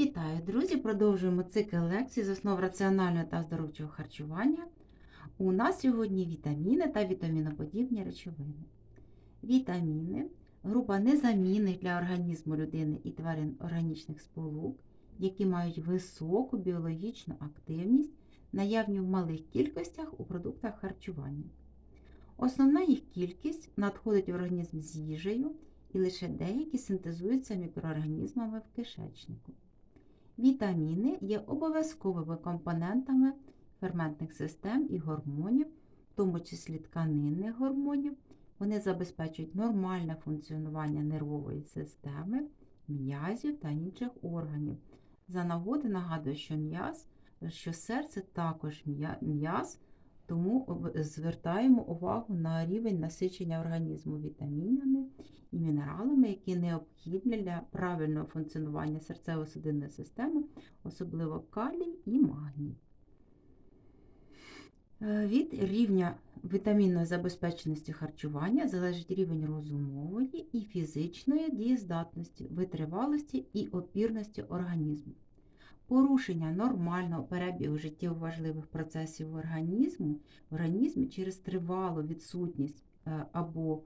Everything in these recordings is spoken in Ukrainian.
Вітаю, друзі! Продовжуємо цикл лекцій з основ раціонального та здоровчого харчування. У нас сьогодні вітаміни та вітаміноподібні речовини. Вітаміни група незамінних для організму людини і тварин органічних сполук, які мають високу біологічну активність, наявні в малих кількостях у продуктах харчування. Основна їх кількість надходить в організм з їжею і лише деякі синтезуються мікроорганізмами в кишечнику. Вітаміни є обов'язковими компонентами ферментних систем і гормонів, в тому числі тканинних гормонів. Вони забезпечують нормальне функціонування нервової системи, м'язів та інших органів. За нагоди нагадую, що м'яз, що серце також м'я- м'яз, тому звертаємо увагу на рівень насичення організму вітамінами і мінералами, які необхідні для правильного функціонування серцево-судинної системи, особливо калій і магній. Е, Від рівня вітамінної забезпеченості харчування залежить рівень розумової і фізичної дієздатності, витривалості і опірності організму. Порушення нормального перебігу життєво важливих процесів організму, в організмі через тривалу відсутність е, або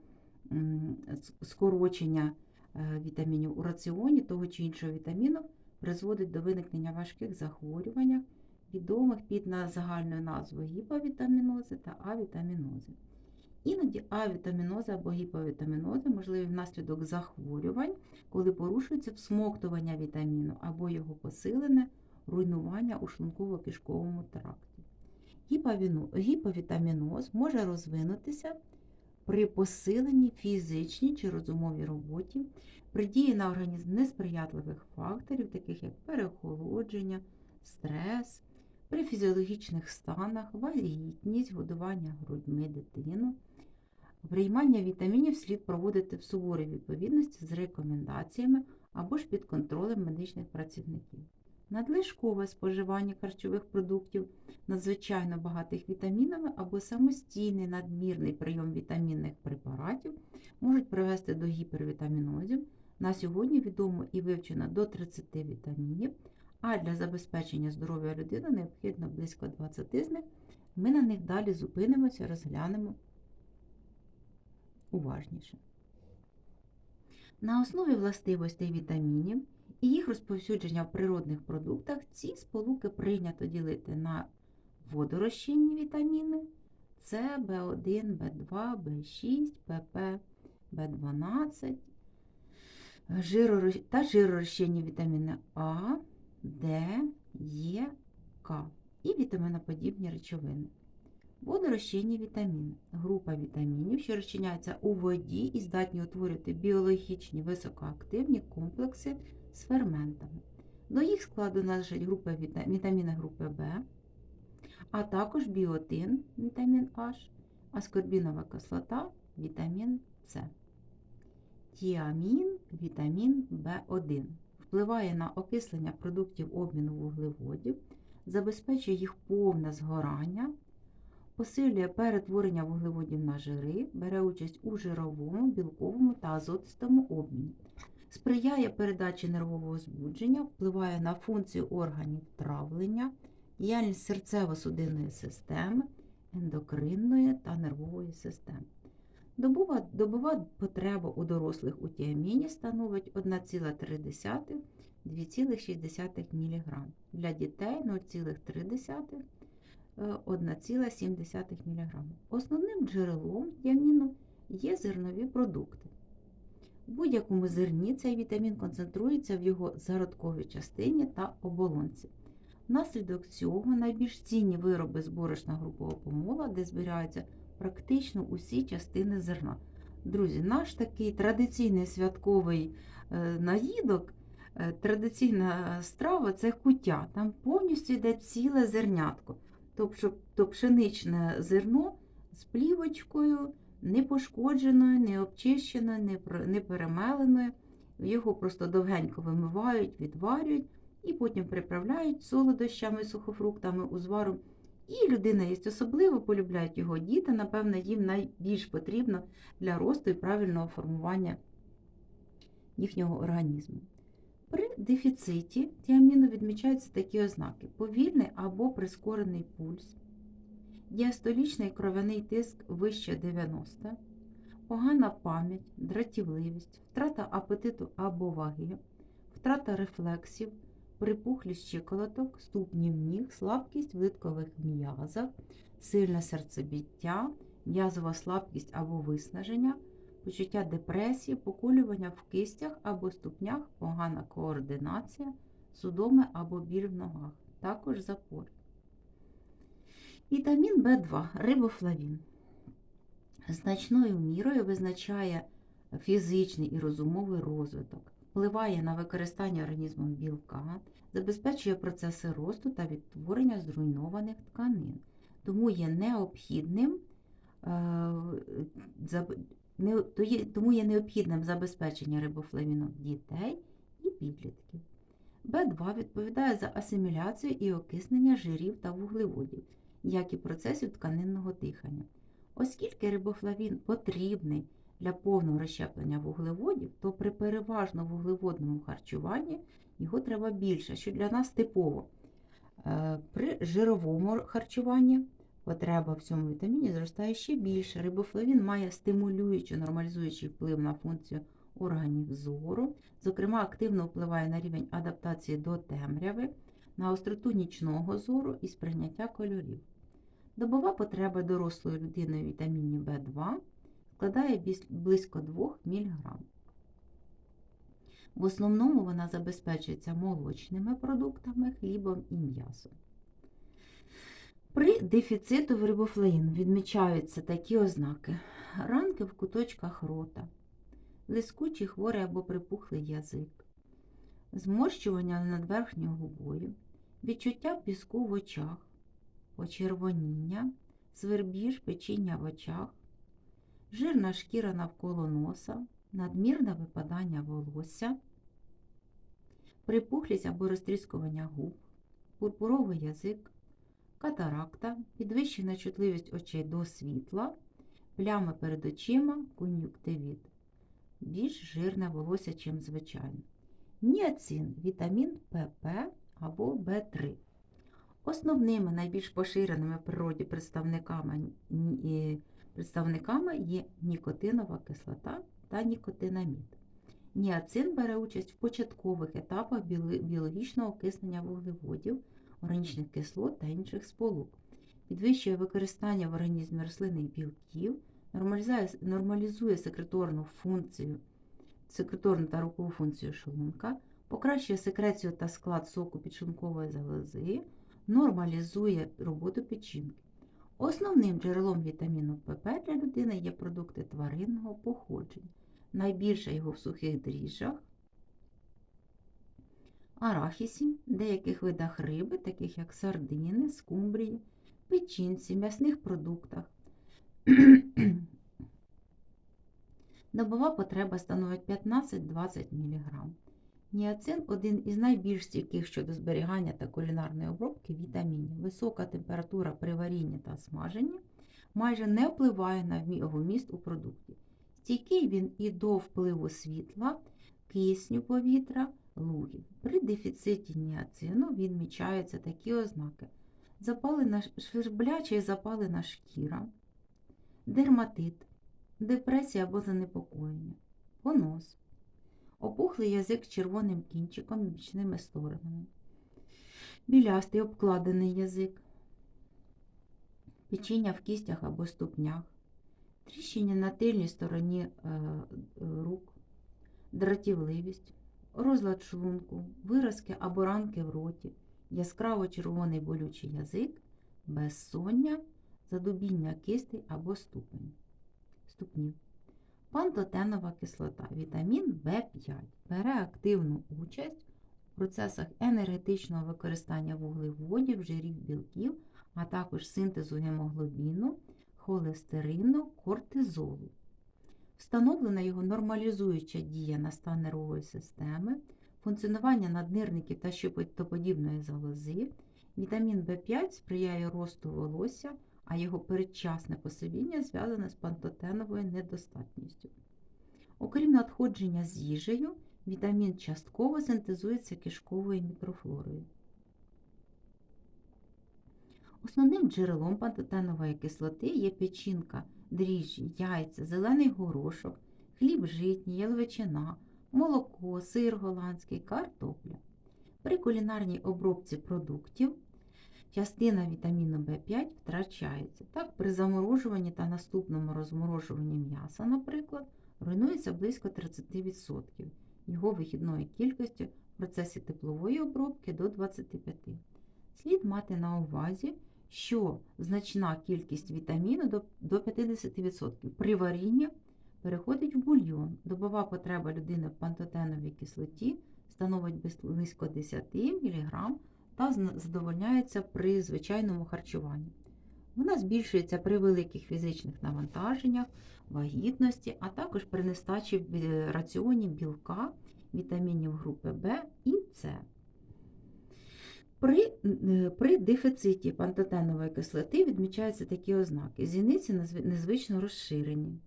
скорочення е, вітамінів у раціоні того чи іншого вітаміну призводить до виникнення важких захворювань, відомих під загальною назвою гіповітамінози та авітамінози. Іноді авітамінози або гіповітамінози можливі внаслідок захворювань, коли порушується всмоктування вітаміну або його посилене руйнування у шлунково-кишковому тракті. Гіповітаміноз може розвинутися при посиленні фізичній чи розумовій роботі, при дії на організм несприятливих факторів, таких як переохолодження, стрес, при фізіологічних станах, вагітність, годування грудьми дитину. Приймання вітамінів слід проводити в суворій відповідності з рекомендаціями або ж під контролем медичних працівників. Надлишкове споживання харчових продуктів надзвичайно багатих вітамінами або самостійний надмірний прийом вітамінних препаратів можуть привести до гіпервітамінозів. На сьогодні відомо і вивчено до 30 вітамінів, а для забезпечення здоров'я людини необхідно близько 20 з них. Ми на них далі зупинимося, розглянемо уважніше. На основі властивостей вітамінів і їх розповсюдження в природних продуктах ці сполуки прийнято ділити на водорозчинні вітаміни С, В1, В2, В6, ПП, В12 та жиророзчинні вітаміни А, Д, Е, К і вітаминоподібні речовини. Водорозчинні вітаміни група вітамінів, що розчиняються у воді і здатні утворювати біологічні високоактивні комплекси з ферментами. До їх складу належать групи віта- вітаміни групи В, а також біотин, вітамін H, аскорбінова кислота, вітамін С. Тіамін, вітамін В1 впливає на окислення продуктів обміну вуглеводів, забезпечує їх повне згорання, посилює перетворення вуглеводів на жири, бере участь у жировому, білковому та азотистому обміні, сприяє передачі нервового збудження, впливає на функцію органів травлення, діяльність серцево-судинної системи, ендокринної та нервової системи. Добова, добова потреба у дорослих у тіаміні становить 1,3-2,6 мг. Для дітей 0,3 е, 1,7 мг. Основним джерелом тіаміну є зернові продукти. В будь-якому зерні цей вітамін концентрується в його зародковій частині та оболонці. Внаслідок цього найбільш цінні вироби з борошна групового помола, де збираються практично усі частини зерна. Друзі, наш такий традиційний святковий е, наїдок, е, традиційна страва це куття. Там повністю йде ціле зернятко. Тобто, то пшеничне зерно з плівочкою, не пошкодженою, не обчищеною, не, перемеленою. Його просто довгенько вимивають, відварюють і потім приправляють солодощами, сухофруктами, узваром. І людина їсть особливо, полюбляють його діти, напевно, їм найбільш потрібно для росту і правильного формування їхнього організму. При дефіциті тіаміну відмічаються такі ознаки: повільний або прискорений пульс, діастолічний кров'яний тиск вище 90, погана пам'ять, дратівливість, втрата апетиту або ваги, втрата рефлексів, припухлість щиколоток, ступнів ніг, слабкість в литкових м'язах, сильне серцебіття, м'язова слабкість або виснаження, почуття депресії, поколювання в кистях або ступнях, погана координація, судоми або біль в ногах, також запор. Вітамін В2 рибофлавін значною мірою визначає фізичний і розумовий розвиток, впливає на використання організмом білка, забезпечує процеси росту та відтворення зруйнованих тканин, тому є необхідним тому є необхідним забезпечення рибофлавіном дітей і підлітків. В2 відповідає за асиміляцію і окиснення жирів та вуглеводів, як і процесів тканинного дихання. Оскільки рибофлавін потрібний для повного розщеплення вуглеводів, то при переважно вуглеводному харчуванні його треба більше, що для нас типово. Е, При жировому харчуванні потреба в цьому вітаміні зростає ще більше. Рибофлавін має стимулюючий, нормалізуючий вплив на функцію органів зору, зокрема, активно впливає на рівень адаптації до темряви, на остроту нічного зору і сприйняття кольорів. Добова потреба дорослої людини у вітаміні В2 складає близько 2 мг. В основному вона забезпечується молочними продуктами, хлібом і м'ясом. При дефіциту в рибофлеїну відмічаються такі ознаки: ранки в куточках рота, блискучий хворий або припухлий язик, зморщування над верхньою губою, відчуття піску в очах, почервоніння, свербіж, печіння в очах, жирна шкіра навколо носа, надмірне випадання волосся, припухлість або розтріскування губ, пурпуровий язик, катаракта, підвищена чутливість очей до світла, плями перед очима, кон'юктивіт, більш жирне волосся, чим звичайно. Ніацин, вітамін ПП або В3. Основними найбільш поширеними в природі представниками, представниками є нікотинова кислота та нікотинамід. Ніацин бере участь в початкових етапах біологічного окиснення вуглеводів, органічних кислот та інших сполук, підвищує використання в організмі рослинних білків, нормалізує, секреторну функцію, секреторну та рухову функцію шлунка, покращує секрецію та склад соку підшлункової залози, нормалізує роботу печінки. Основним джерелом вітаміну ПП для людини є продукти тваринного походження. Найбільше його в сухих дріжджах, арахісі, деяких видах риби, таких як сардини, скумбрії, печінці, м'ясних продуктах. Добова потреба становить 15-20 мг. Ніацин один із найбільш стійких щодо зберігання та кулінарної обробки вітамінів. Висока температура при варінні та смаженні майже не впливає на його у продукті. Стійкий він і до впливу світла, кисню повітря, лугів. При дефіциті ніацину відмічаються такі ознаки: запалена, швербляча і запалена шкіра, дерматит, депресія або занепокоєння, понос, опухлий язик з червоним кінчиком і бічними сторонами, білястий обкладений язик, печіння в кістях або ступнях, тріщини на тильній стороні е, рук, дратівливість, розлад шлунку, виразки або ранки в роті, яскраво червоний болючий язик, безсоння, задубіння кистей або ступнів. Пантотенова кислота, вітамін В5 бере активну участь в процесах енергетичного використання вуглеводів, жирів, білків, а також синтезу гемоглобіну, холестерину, кортизолу. Встановлена його нормалізуюча дія на стан нервової системи, функціонування наднирників та щитоподібної залози. Вітамін В5 сприяє росту волосся, а його передчасне посивіння зв'язане з пантотеновою недостатністю. Окрім надходження з їжею, Вітамін частково синтезується кишковою мікрофлорою. Основним джерелом пантотенової кислоти є печінка, дріжджі, яйця, зелений горошок, хліб житній, яловичина, молоко, сир голландський, картопля. При кулінарній обробці продуктів частина вітаміну В5 втрачається. Так, при заморожуванні та наступному розморожуванні м'яса, наприклад, руйнується близько 30% його вихідної кількості в процесі теплової обробки до 25%. Слід мати на увазі, що значна кількість вітаміну до- до 50% при варінні переходить в бульйон. Добова потреба людини в пантотеновій кислоті становить близько 10 мг та задовольняється при звичайному харчуванні. Вона збільшується при великих фізичних навантаженнях, вагітності, а також при нестачі в е, раціоні білка, вітамінів групи В і С. При, е, при дефіциті пантотенової кислоти відмічаються такі ознаки: зіниці незвично розширені,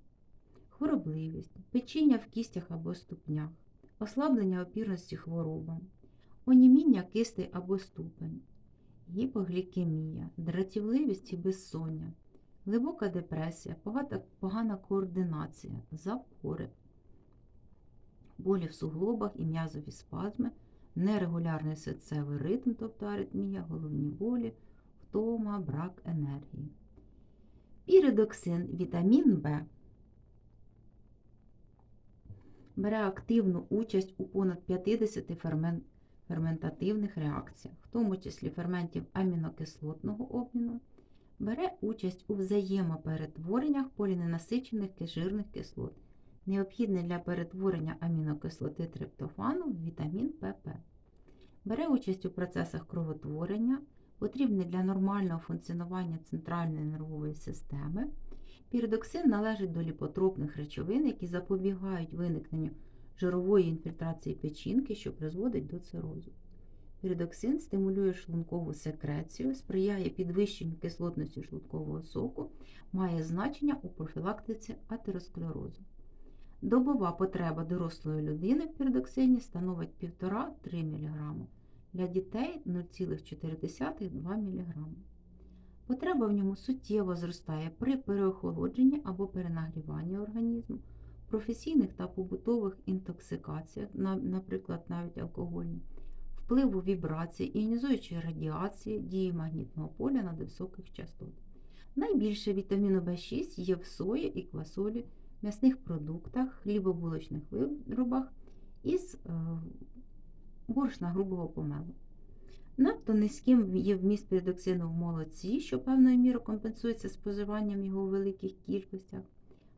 хворобливість, печіння в кістях або ступнях, ослаблення опірності хворобам, оніміння кистей або ступень, гіпоглікемія, дратівливість і безсоння, глибока депресія, погана координація, запори, болі в суглобах і м'язові спазми, нерегулярний серцевий ритм, тобто аритмія, головні болі, втома, брак енергії. Піридоксин, вітамін В. Бере активну участь у понад 50 фермен- ферментативних реакціях, в тому числі ферментів амінокислотного обміну, бере участь у взаємоперетвореннях поліненасичених жирних кислот, необхідний для перетворення амінокислоти триптофану в вітамін ПП. Бере участь у процесах кровотворення, потрібний для нормального функціонування центральної нервової системи. Піридоксин належить до ліпотропних речовин, які запобігають виникненню жирової інфільтрації печінки, що призводить до цирозу. Піридоксин стимулює шлункову секрецію, сприяє підвищенню кислотності шлункового соку, має значення у профілактиці атеросклерозу. Добова потреба дорослої людини в піридоксині становить 1,5-3 мг, для дітей 0,4-2 мг. Потреба в ньому суттєво зростає при переохолодженні або перенагріванні організму, професійних та побутових інтоксикаціях, наприклад, навіть алкогольні, впливу вібрацій, іонізуючої радіації, дії магнітного поля над високих частот. Найбільше вітаміну В6 є в сої і квасолі, м'ясних продуктах, хлібобулочних виробах із е, борошна грубого помелу. Надто низьким є вміст піридоксину в молоці, що певною мірою компенсується споживанням його у великих кількостях.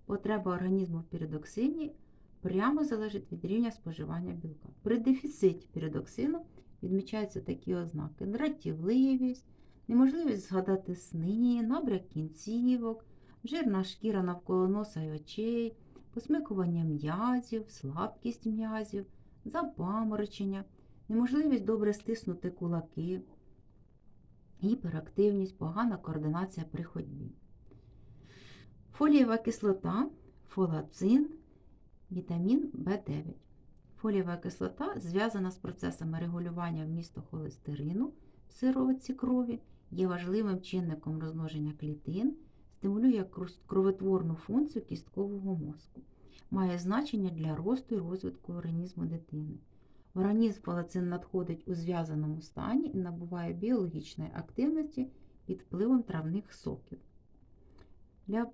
Потреба організму в піридоксині прямо залежить від рівня споживання білка. При дефіциті піридоксину відмічаються такі ознаки: дратівливість, неможливість згадати сни, набряк кінцівок, жирна шкіра навколо носа й очей, посмикування м'язів, слабкість м'язів, запаморочення, неможливість добре стиснути кулаки, гіперактивність, погана координація при ходьбі. Фолієва кислота, фолацин, вітамін В9. Фолієва кислота зв'язана з процесами регулювання вмісту холестерину в сироватці крові, є важливим чинником розмноження клітин, стимулює кровотворну функцію кісткового мозку, має значення для росту і розвитку організму дитини. В організм фолацин надходить у зв'язаному стані і набуває біологічної активності під впливом травних соків. Для,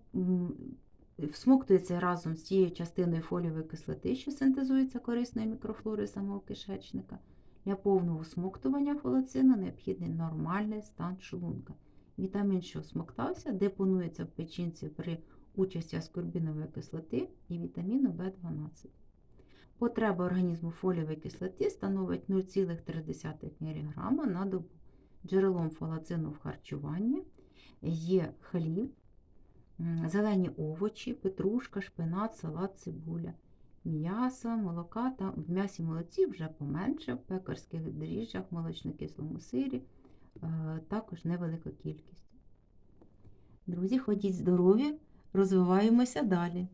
всмоктується разом з цією частиною фолієвої кислоти, що синтезується корисною мікрофлорою самого кишечника. Для повного всмоктування фолацину необхідний нормальний стан шлунка. Вітамін, що всмоктався, депонується в печінці при участі аскорбінової кислоти і вітаміну В12. Потреба організму фолієвої кислоти становить 0,3 мг на добу. Джерелом фолацину в харчуванні є хліб, зелені овочі, петрушка, шпинат, салат, цибуля, м'ясо, молока та в м'ясі молоці вже поменше, в пекарських дріжджах, молочно-кислому сирі, також невелика кількість. Друзі, ходіть здорові, розвиваємося далі.